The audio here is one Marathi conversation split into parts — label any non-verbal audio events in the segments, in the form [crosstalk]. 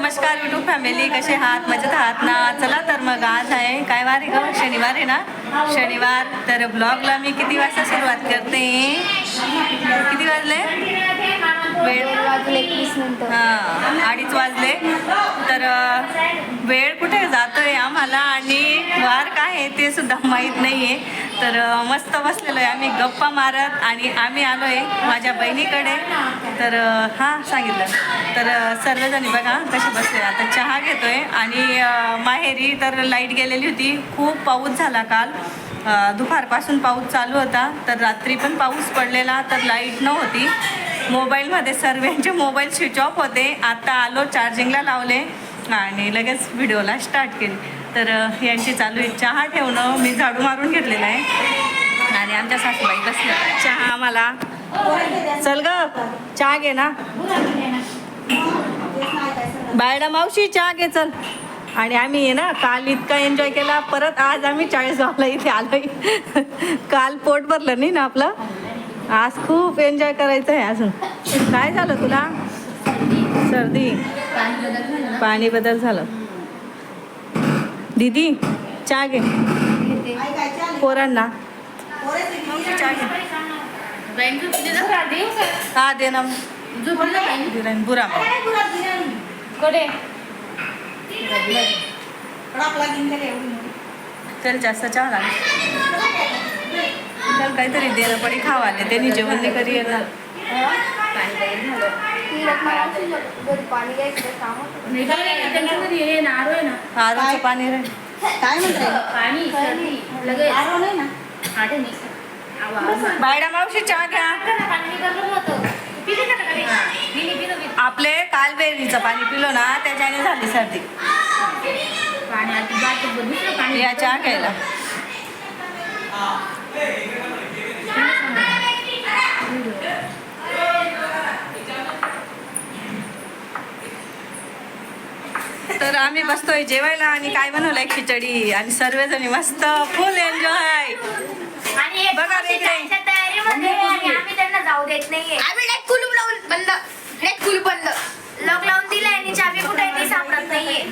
नमस्कार युट्यूब फॅमिली कसे आहात? मजेत आहात ना? चला तर मग आज आहे. काय वार आहे ग? शनिवार आहे ना? शनिवार तर ब्लॉगला मी किती वाजता सुरुवात करते? किती वाजले? वेळ वाजले हां अडीच वाजले. तर वेळ कुठे जातोय आम्हाला आणि वार काय आहे ते सुद्धा माहीत नाही आहे तर मस्त बसलेलो आहे आम्ही गप्पा मारत आणि आम्ही आलो आहे माझ्या बहिणीकडे. तर हां सांगितलं. तर सर्वजणी बघा कसे बसले आता चहा घेतोय आणि माहेरी तर लाइट गेलेली होती. खूप पाऊस झाला काल. दुपारपासून पाऊस चालू होता. तर रात्री पण पाऊस पडलेला तर लाइट नव्हती. मोबाईलमध्ये सर्वांचे मोबाईल स्विच ऑफ होते. आता आलो चार्जिंगला लावले आणि लगेच व्हिडिओला स्टार्ट केली. तर यांची चालू आहे. चहा ठेवणं मी झाडू मारून घेतलेला आहे. आणि आमच्या सासूबाई बसल्या. चहा आम्हाला. चल ग चहा घे ना. बायडा मावशी चहा घे चल. आणि आम्ही आहे ना काल इतका एन्जॉय केला. परत आज आम्ही चाळीसगावला इथे आलोय. काल पोट भरलं नाही ना आपलं? आज खूप एन्जॉय करायचं आहे अजून. काय झालं तुला? सर्दी. पाणी बदल झालं. दीदी चहा घे. पोरांना. हा दे ना. बुरा. चल जास्त चहा लागेल. चल काहीतरी देणं पडी खावाले त्यांनी जेवण नाही करी येणार. पाणी. आरोचं पाणी काय म्हणते? पाणी बायडा मावशी चहा घ्या. पाणी आपले काल बेरीचं पाणी पिलो ना त्याच्याने झाली सर्दी. पाणी पाणी या चहा घ्यायला. तर आम्ही बसतोय जेवायला आणि काय बनवलंय खिचडी? आणि सर्वजणी मस्त फुल एन्जॉय आणि हे बघा त्यांना जाऊ देत नाहीये. आम्ही डायरेक्ट कुलूप लावून बंद. डायरेक्ट कुलूप बंद. लॉक लावून दिलंय आणि चाबी कुठे आहे ती सापडत नाहीये.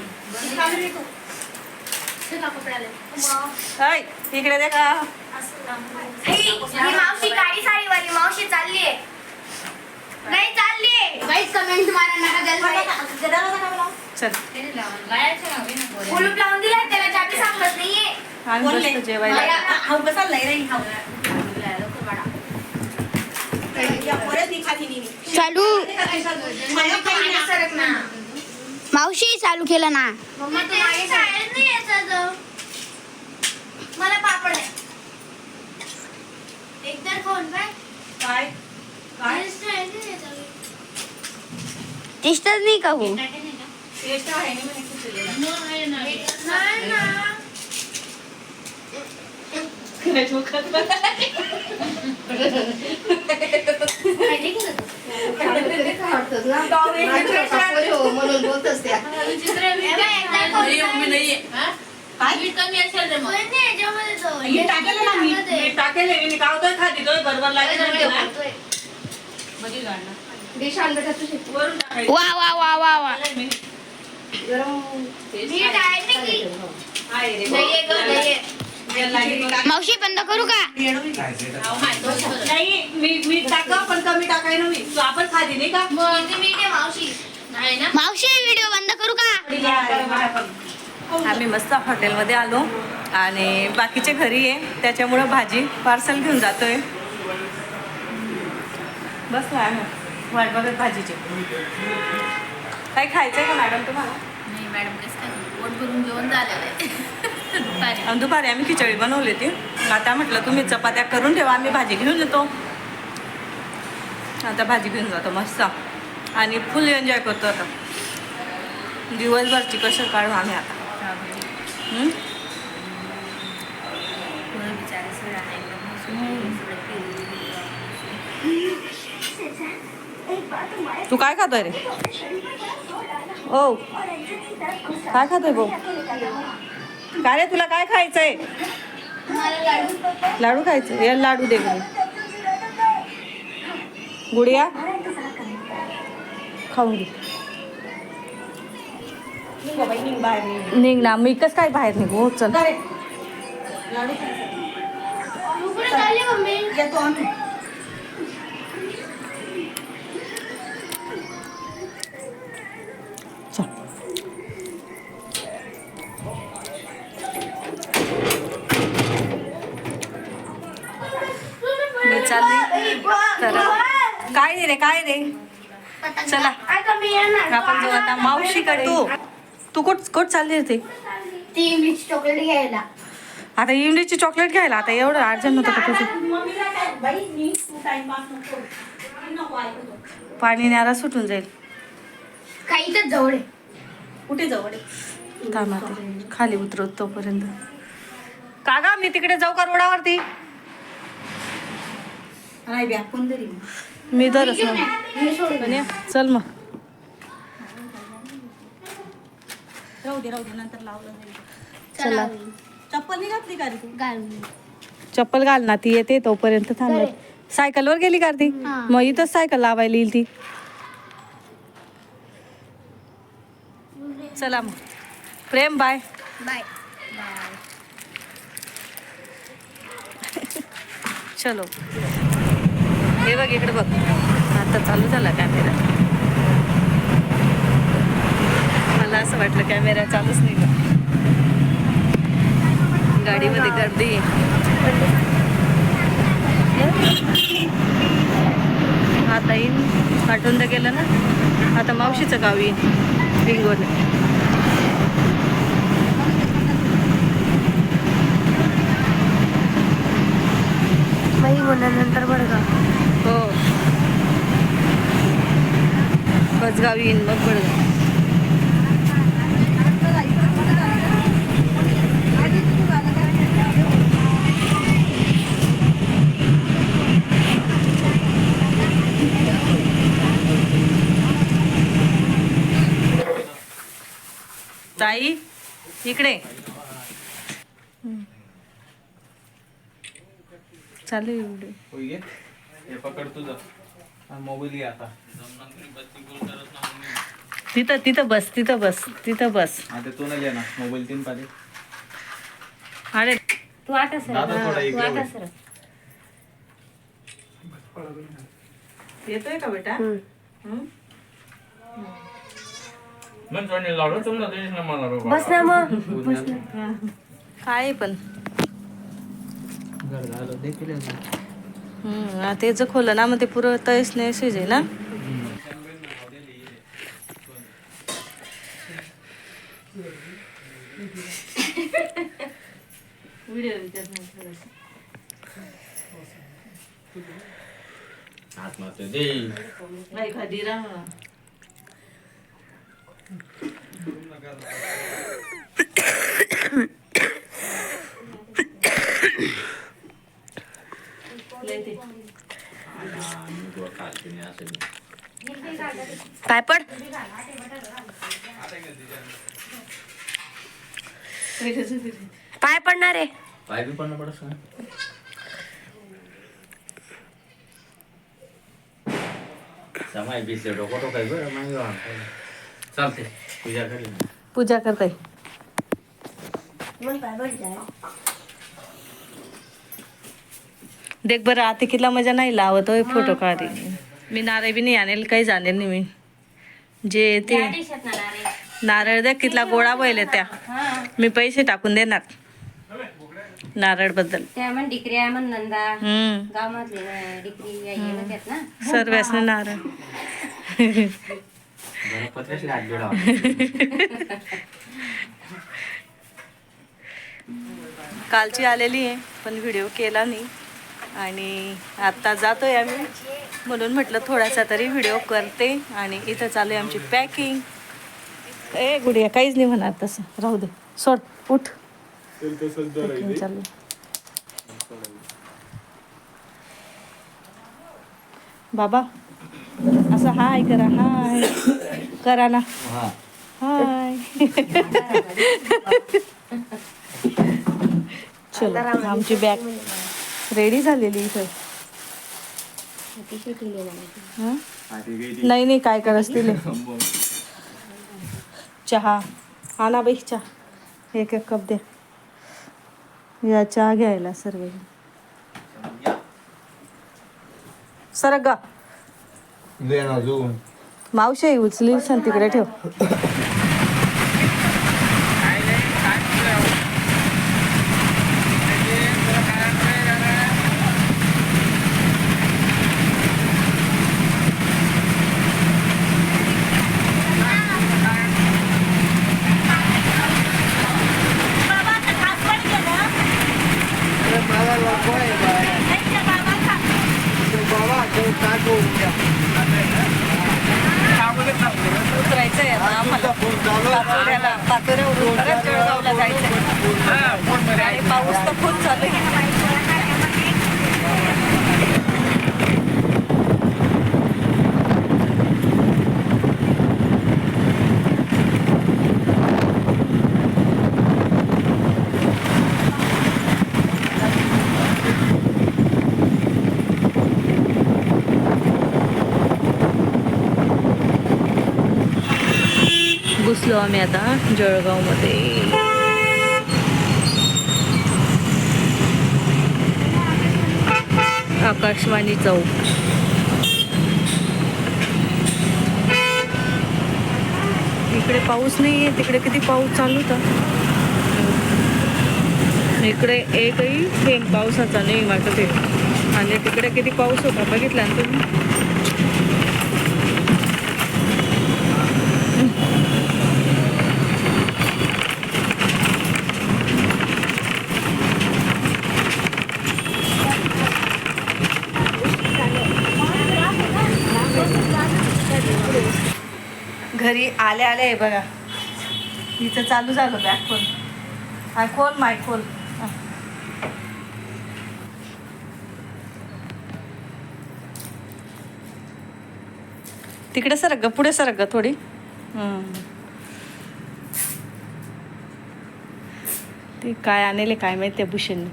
हाय इकडे दे का ही मावशी काळी साडीवाली मावशी चाललीये. नाही चाललीये. गाईज कमेंट मारा नका जल्दी. चल. कुलूप लावून दिलाय त्याला चाबी सापडत नाहीये. आम्ही बसतो जेवायला. हाऊ कसा लय रे हाऊ या पोऱ्यात नी खाती नी चालू सरक ना. मावशी चालू केलं ना. मम्मा तू माझ्या शाळेत नाही यायचं मला पापड आहे. एकदा कोण काय? काय? काय टेस्टच नाही का हो? टेस्ट आहे ना म्हणे खिचडीला. नाही ना माहिती का तुला? म्हणून बोलतोस त्या टाकेल ना मी. वा वा वा वा वा. मावशी बंद करू का नाही मी मी टाका पण कमी टाकाय ना मी तू आपण खाली नाही का किती मीठ आहे मावशी मावशी व्हिडिओ बंद करू का? आम्ही मस्त हॉटेलमध्ये आलो आणि बाकीचे घरी आहे त्याच्यामुळं भाजी पार्सल घेऊन जातोय. बसलो आम्ही. वाट बघत भाजीची. काय खायचंय का मॅडम तुम्हाला? नाही मॅडम पोट भरून झालेलं आहे. आणि दुपारी आम्ही खिचडी बनवली होती. आता म्हटलं तुम्ही चपात्या करून ठेवा आम्ही भाजी घेऊन येतो. आता भाजी घेऊन जातो मस्त. आणि फुल एन्जॉय करतो आता. दिवसभरची कसं काढू आम्ही आता. आहे तू काय खातोय रे? ओ. काय खातोय भाऊ? काय रे तुला काय खायचंय? लाडू खायचं या लाडू दे गुडिया. खाऊन घे निघ ना मी कस काय बाहेर निघू चल मी चालली तर काय रे काय रे चला आपण जाऊ आता मावशीकडे. तू तू कुठ कुठ चालली होती? ती मिक्स चॉकलेट घ्यायला. आता इमलीची चॉकलेट घ्यायला. आता एवढं अर्जंट होतं का तुझं? पाणी न्यारा सुटून जाईल. काही तर जवळ आहे. कुठे जवळ आहे? थांबा खाली उतरत तोपर्यंत. का गा मी तिकडे जाऊ का रोडावरती? नाही तरी मी ये, चल मग. राहू दे राहू दे नंतर लावलं जाईल. चला. चप्पल नाही घातली का रे तू? घालून चप्पल घाल ना ती येते तोपर्यंत थांब. सायकलवर गेली का ती? हा. मग इथंच सायकल लावायला येईल ती. चला मग. प्रेम बाय. बाय. चलो. हे बघ इकडे बघ. आता चालू झाला कॅमेरा मला असं वाटलं कॅमेरा चालूच नाही का गाडीमध्ये गर्दी. आता येईन. आठवून गेलं ना? आता मावशीचं गाव येईन. रिंगोने नंतर का? हो. बसगाव येईन मग बडगाव. ताई इकडे. चालू. हे पकड तुझं. हा मोबाईल घे आता. तिथं तिथं बस तिथं बस तिथं बस. आता तू नाही ना. मोबाईल तीन पाहिजे अरे तू आता सर दादा थोडा तू इकडे आता वळ. सर येतोय का बेटा? बस ना मग. काय आहे पण. हम्म, ते जर खोलं ना मग ते पुरं तयस नाही शिजे ना एखादी राहा. काय पड पाय पडणार आहे. पाय बी पडणार पडस समय बीस डोकं टोकाय बरं मागे चालते पूजा करी पूजा करताय देख बरं आता कितला मजा नाही लावत होय फोटो काढी. मी नारळ बी नाही आणेल काही जाणेल नाही मी. जे ते नारळ. देख कितला गोळा बैल त्या. मी पैसे टाकून देणार. नारळबद्दल. सर्व्यासने नारळ. [laughs] [laughs] कालची आलेली आहे पण व्हिडिओ केला नाही. आणि आत्ता जातोय आम्ही. म्हणून म्हटलं थोडासा तरी व्हिडिओ करते आणि इथं चालू आहे आमची पॅकिंग ए गुडिया काहीच नाही म्हणणार तसं. राहू दे. सोड उठ. चालू. बाबा असं हाय करा हाय. करा ना. हा. हाय. चलो आमची बॅग रेडी झालेली इथं. हं? नाही नाही काय करस तिले? चहा. आणा बाई चहा. एक एक कप द्या या चहा घ्यायला सर्व. सरक गा. मावशी उचली सांग तिकडे ठेव उतरायचं आहे आता आम्हाला पाचोऱ्याला पाचोऱ्यावरून परत जळगावला जायचं आहे आणि पाऊस तर खूप चालू आहे घुसलो आम्ही आता जळगावमध्ये. आकाशवाणी चौक. इकडे पाऊस नाही आहे तिकडे किती पाऊस चालू होता. इकडे एकही थेंब पावसाचा नाही वाटत आहे. आणि तिकडे किती पाऊस होता बघितला ना तुम्ही? घरी आले आले आहे बघा. इथं चालू झालं बॅग खोल हा खोल माय खोल. तिकडे सरक ग पुढे सरक ग थोडी ते काय आणले काय माहिती आहे भूषणने.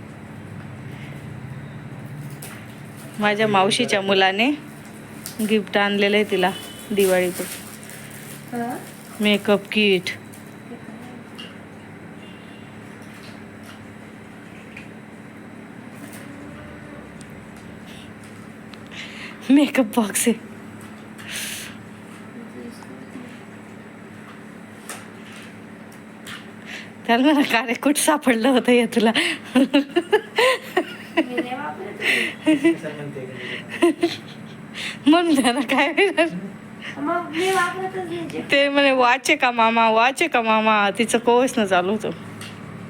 माझ्या मावशीच्या मुलाने गिफ्ट आणलेलं आहे तिला दिवाळीचं. Makeup kit. मेकअप बॉक्स आहे. त्याला मला कारे कुठ सापडलं होतं हे तुला. म्हणून त्याला काय ते म्हणे वाचे का मामा वाचे का मामा. तिचं कोर्स न चालू होतं.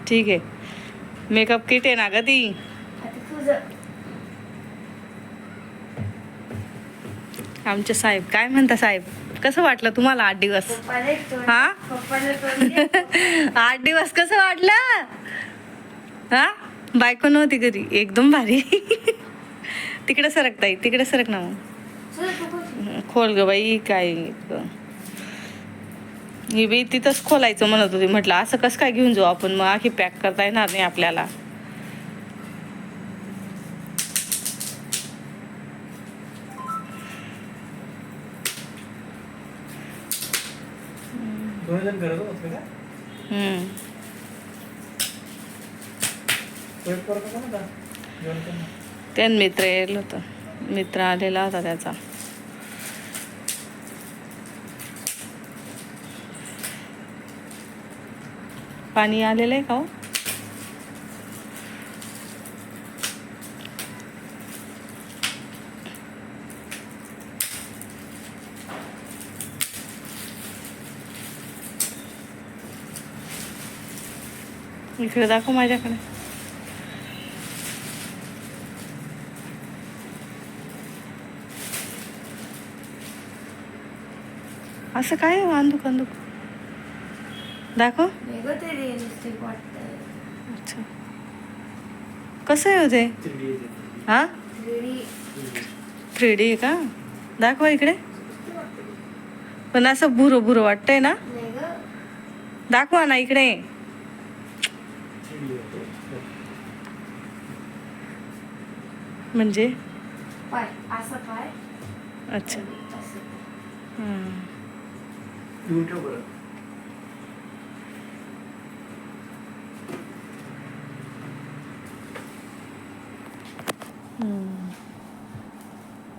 ठीक आहे. मेकअप किट आहे ना ग ती? आमचे साहेब काय म्हणता साहेब? कसं वाटलं तुम्हाला आठ दिवस? हा. [laughs] आठ दिवस कसं वाटलं? हा? बायको नव्हती घरी. एकदम भारी. [laughs] तिकडे सरक ताई तिकडे सरक ना मग. खोल. ग बाई काय. ही बाई तिथंच खोलायचं म्हणत होती. म्हटलं असं कसं काय घेऊन जाऊ आपण? मग आखी पॅक करता येणार नाही आपल्याला. हम्म. त्यान मित्र येईल होतं. मित्र आलेला होता त्याचा. पाणी आलेलं आहे का हो? इकडे दाखव माझ्याकडे. असं काय आहे हो वांदूक दाखव. अच्छा. कसं आहे हो ते? हा? 3D थ्री डी आहे का? दाखवा इकडे. पण असं बुरं बुरं वाटतंय ना? दाखवा ना इकडे. म्हणजे? पाय. असं पाय. अच्छा.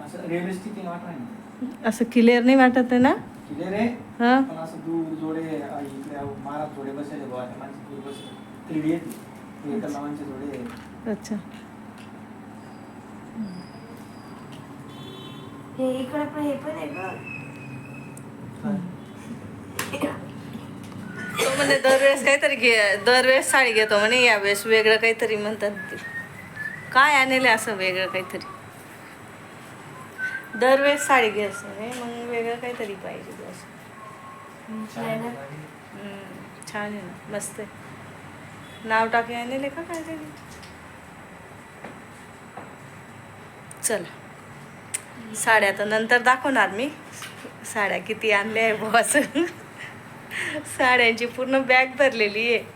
असं रिअलिस्टिक वाटत नाही असं क्लिअर नाही वाटत आहे ना? क्लिअर आहे? हां. पण असं दूर जोडे अ, इकडे महाराज जोडे बसले बुवा त्या माणसं दूर बसले थ्री डी येते एका लावांचे जोडे अच्छा. हे इकडे पण हे पण आहे का तो म्हणे दरवेळेस काहीतरी घे दरवेळेस साडी घेतो म्हणे यावेळेस वेगळं काहीतरी म्हणतात ते. काय आणले असं वेगळं काहीतरी? दरवेळेस साडी घे असं मग वेगळं काहीतरी पाहिजे असं. छान आहे ना? मस्त आहे. नाव टाके आणले का काहीतरी चला. साड्या तर नंतर दाखवणार मी. साड्या किती आणल्या आहे बुवा असं. साड्यांची पूर्ण बॅग भरलेली आहे.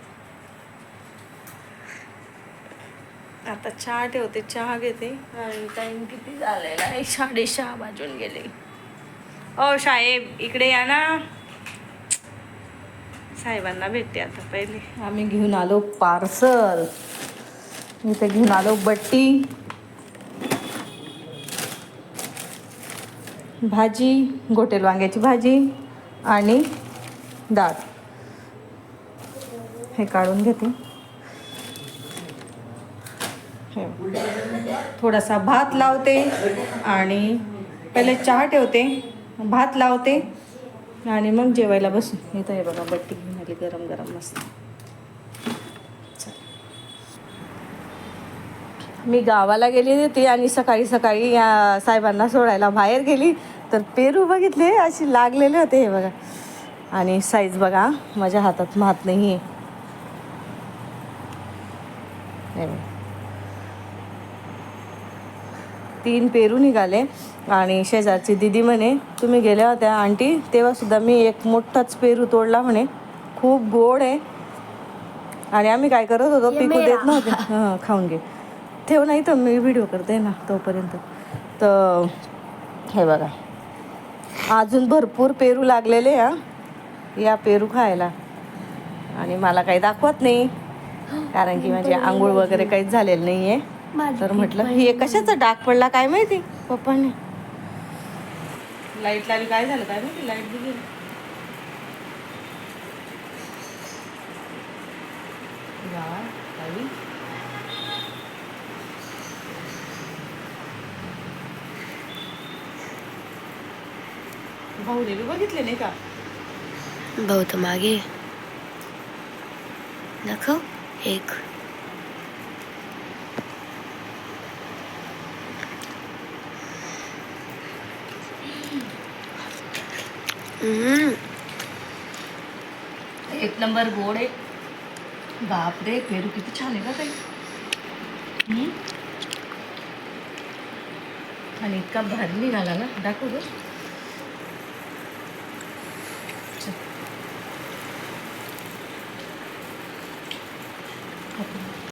आता चहा ठेवते चहा घेते. आणि टाईम किती झालेला आहे? साडेसहा वाजून गेले. ओ साहेब इकडे या ना. साहेबांना भेटते आता पहिले. आम्ही घेऊन आलो पार्सल. इथे घेऊन आलो बट्टी. भाजी गोटेल वांग्याची भाजी आणि डाळ हे काढून घेते हे. थोडासा भात लावते आणि पहिले चहा ठेवते भात लावते आणि मग जेवायला बसून इथं हे बघा बट्टी घेऊन आली गरम गरम मस्त. मी गावाला गेली होती आणि सकाळी सकाळी या साहेबांना सोडायला बाहेर गेली. तर पेरू बघितले अशी लागलेले होते हे बघा. आणि साईज बघा माझ्या हातात मात नाही आहे हे बघा. तीन पेरू निघाले आणि शेजारची दिदी म्हणे तुम्ही गेल्या होत्या आंटी. तेव्हा सुद्धा मी एक मोठाच पेरू तोडला म्हणे. खूप गोड आहे. आणि आम्ही काय करत होतो पिकू देत नव्हते. हां खाऊन घे. ठेव नाही तर मी व्हिडिओ करते ना तोपर्यंत. तर हे बघा. अजून भरपूर पेरू लागलेले हा. या पेरू खायला. आणि मला काही दाखवत नाही. [gasps] कारण की माझी आंघोळ वगैरे काहीच झालेलं नाही आहे तर म्हटलं हे कशाचा डाग पडला काय माहिती? पप्पाने. लाइट लागली काय झालं काय माहिती? लाइट गेली. यार, काही. भाऊ बी बघितले नाही का? भाऊ तर मागे दाखव एक. एक नंबर गोड आहे. बापरे पेरू किती छान आहे का काही हम्म? आणि इतका भारी निघाला ना दाखव ग.